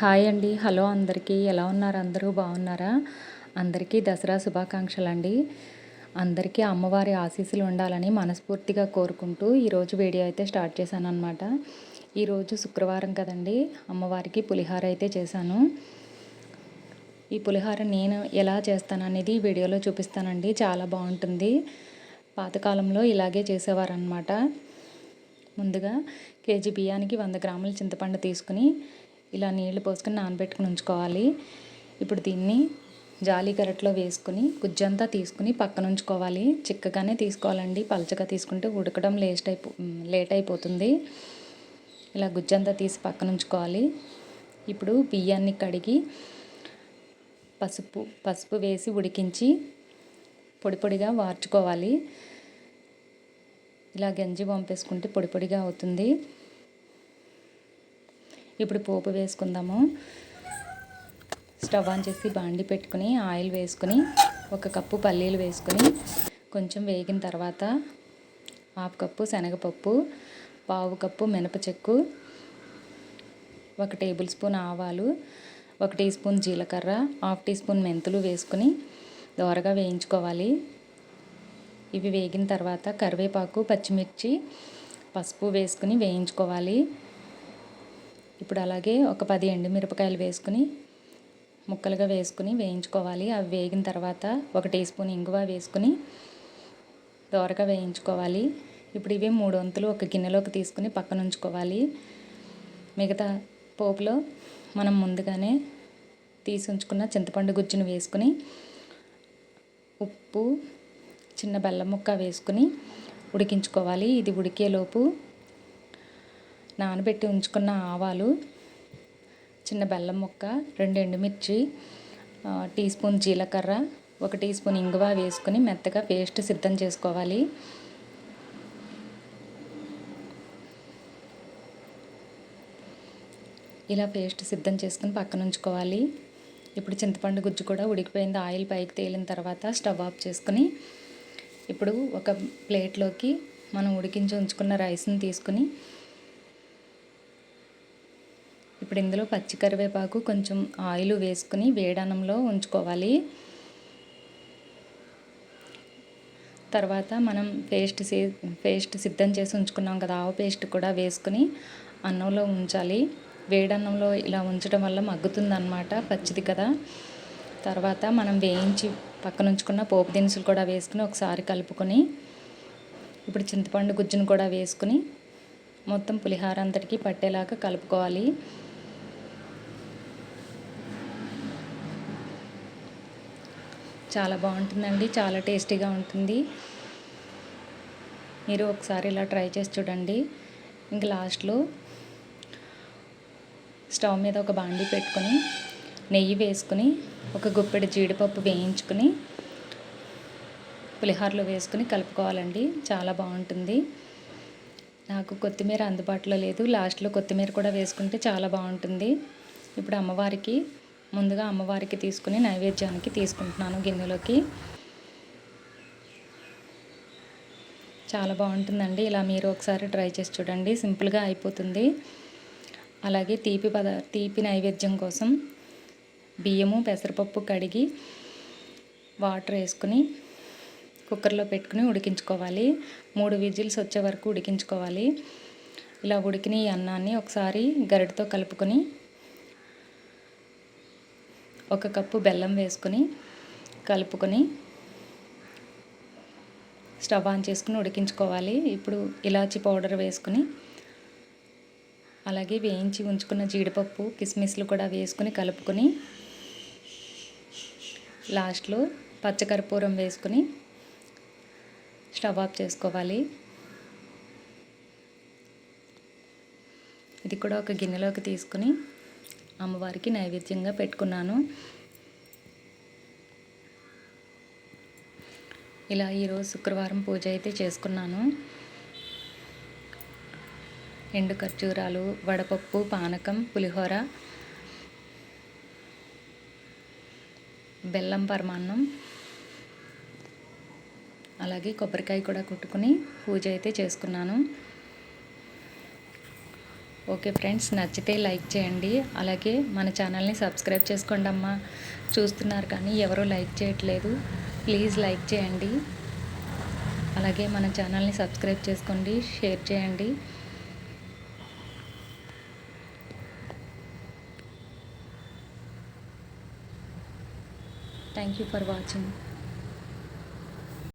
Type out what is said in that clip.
Hi అండి. Hello అందరికీ. ఎలా ఉన్నారు? అందరూ బాగున్నారా? అందరికీ దసరా శుభాకాంక్షలు అండి అందరికీ అమ్మవారి ఆశీస్సులు ఉండాలని మనస్ఫూర్తిగా కోరుకుంటూ ఈరోజు వీడియో అయితే స్టార్ట్ చేశాను అనమాట ఈరోజు శుక్రవారం కదండి. అమ్మవారికి పులిహార అయితే చేశాను. ఈ పులిహార నేను ఎలా చేస్తాననేది వీడియోలో చూపిస్తానండి. చాలా బాగుంటుంది. పాతకాలంలో ఇలాగే చేసేవారనమాట ముందుగా కేజీ బియ్యానికి వంద గ్రాముల చింతపండు తీసుకుని ఇలా నీళ్ళు పోసుకొని నానబెట్టుకుని ఉంచుకోవాలి. ఇప్పుడు దీన్ని జాలి గరట్లో వేసుకుని గుజ్జంతా తీసుకుని పక్కన ఉంచుకోవాలి. చిక్కగానే తీసుకోవాలండి. పలచగా తీసుకుంటే ఉడకడం లేట్ అయిపో లేట్ అయిపోతుంది. ఇలా గుజ్జంతా తీసి పక్కన ఉంచుకోవాలి. ఇప్పుడు బియ్యాన్ని కడిగి పసుపు పసుపు వేసి ఉడికించి పొడి పొడిగా వార్చుకోవాలి. ఇలా గంజి పంపేసుకుంటే పొడి పొడిగా అవుతుంది. ఇప్పుడు పోపు వేసుకుందాము. స్టవ్ ఆన్ చేసి బాండి పెట్టుకుని ఆయిల్ వేసుకుని ఒక కప్పు పల్లీలు వేసుకుని కొంచెం వేగిన తర్వాత హాఫ్ కప్పు శనగపప్పు పావు కప్పు మినపచెక్కు ఒక టేబుల్ స్పూన్ ఆవాలు ఒక టీ స్పూన్ జీలకర్ర హాఫ్ టీ స్పూన్ మెంతులు వేసుకుని దోరగా వేయించుకోవాలి. ఇవి వేగిన తర్వాత కరివేపాకు పచ్చిమిర్చి పసుపు వేసుకుని వేయించుకోవాలి. ఇప్పుడు అలాగే ఒక పది ఎండుమిరపకాయలు వేసుకుని ముక్కలుగా వేసుకుని వేయించుకోవాలి. అవి వేగిన తర్వాత ఒక టీ స్పూన్ ఇంగువ వేసుకుని దోరగా వేయించుకోవాలి. ఇప్పుడు ఇవి మూడు వంతులు ఒక గిన్నెలోకి తీసుకుని పక్కన ఉంచుకోవాలి. మిగతా పోపులో మనం ముందుగానే తీసి ఉంచుకున్న చింతపండు గుజ్జును వేసుకుని ఉప్పు చిన్న బెల్లం ముక్క వేసుకుని ఉడికించుకోవాలి. ఇది ఉడికేలోపు నానబెట్టి ఉంచుకున్న ఆవాలు చిన్న బెల్లం ముక్క రెండు ఎండుమిర్చి టీ స్పూన్ జీలకర్ర ఒక టీ స్పూన్ ఇంగువ వేసుకొని మెత్తగా పేస్ట్ సిద్ధం చేసుకోవాలి. ఇలా పేస్ట్ సిద్ధం చేసుకుని పక్కన ఉంచుకోవాలి. ఇప్పుడు చింతపండు గుజ్జు కూడా ఉడికిపోయింది. ఆయిల్ పైకి తేలిన తర్వాత స్టవ్ ఆఫ్ చేసుకుని ఇప్పుడు ఒక ప్లేట్లోకి మనం ఉడికించి ఉంచుకున్న రైస్ని తీసుకుని ఇప్పుడు ఇందులో పచ్చి కరివేపాకు కొంచెం ఆయిల్ వేసుకుని వేడనంలో ఉంచుకోవాలి. తర్వాత మనం పేస్ట్ సే పేస్ట్ సిద్ధం చేసి ఉంచుకున్నాం కదా ఆవు పేస్ట్ కూడా వేసుకుని అన్నంలో ఉంచాలి. వేడన్నంలో ఇలా ఉంచడం వల్ల మగ్గుతుందనమాట పచ్చిది కదా. తర్వాత మనం వేయించి పక్కన ఉంచుకున్న పోపు దినుసులు కూడా వేసుకుని ఒకసారి కలుపుకొని ఇప్పుడు చింతపండు గుజ్జును కూడా వేసుకుని మొత్తం పులిహార అంతటికి పట్టేలాగా కలుపుకోవాలి. చాలా బాగుంటుందండి చాలా టేస్టీగా ఉంటుంది. మీరు ఒకసారి ఇలా ట్రై చేసి చూడండి. ఇంక లాస్ట్లో స్టవ్ మీద ఒక బాండి పెట్టుకొని నెయ్యి వేసుకుని ఒక గుప్పెడు జీడిపప్పు వేయించుకుని పులిహోరలో వేసుకుని కలుపుకోవాలండి. చాలా బాగుంటుంది. నాకు కొత్తిమీర అందుబాటులో లేదు. లాస్ట్లో కొత్తిమీర కూడా వేసుకుంటే చాలా బాగుంటుంది. ఇప్పుడు అమ్మవారికి ముందుగా అమ్మవారికి తీసుకుని నైవేద్యానికి తీసుకుంటున్నాను గిన్నెలోకి. చాలా బాగుంటుందండి. ఇలా మీరు ఒకసారి ట్రై చేసి చూడండి. సింపుల్గా అయిపోతుంది. అలాగే తీపి పద తీపి నైవేద్యం కోసం బియ్యము పెసరపప్పు కడిగి వాటర్ వేసుకుని కుక్కర్లో పెట్టుకుని ఉడికించుకోవాలి. మూడు విజిల్స్ వచ్చే వరకు ఉడికించుకోవాలి. ఇలా ఉడికిన ఈ అన్నాన్ని ఒకసారి గరిటతో కలుపుకొని ఒక కప్పు బెల్లం వేసుకొని కలుపుకొని స్టవ్ ఆన్ చేసుకుని ఉడికించుకోవాలి. ఇప్పుడు ఇలాచి పౌడర్ వేసుకుని అలాగే వేయించి ఉంచుకున్న జీడిపప్పు కిస్మిస్లు కూడా వేసుకుని కలుపుకొని లాస్ట్లో పచ్చకర్పూరం వేసుకుని స్టవ్ ఆఫ్ చేసుకోవాలి. ఇది కూడా ఒక గిన్నెలోకి తీసుకుని అమ్మవారికి నైవేద్యంగా పెట్టుకున్నాను. ఇలా ఈరోజు శుక్రవారం పూజ అయితే చేసుకున్నాను. ఎండు ఖర్జూరాలు వడపప్పు పానకం పులిహోర బెల్లం పరమాన్నం అలాగే కొబ్బరికాయ కూడా కుట్టుకుని పూజ అయితే చేసుకున్నాను. ఓకే ఫ్రెండ్స్ నచ్చితే లైక్ చేయండి. అలాగే మన ఛానల్ని సబ్స్క్రైబ్ చేసుకోండి అమ్మా. చూస్తున్నారు కానీ ఎవరూ లైక్ చేయట్లేదు. ప్లీజ్ లైక్ చేయండి. అలాగే మన ఛానల్ని సబ్స్క్రైబ్ చేసుకోండి షేర్ చేయండి. Thank you for watching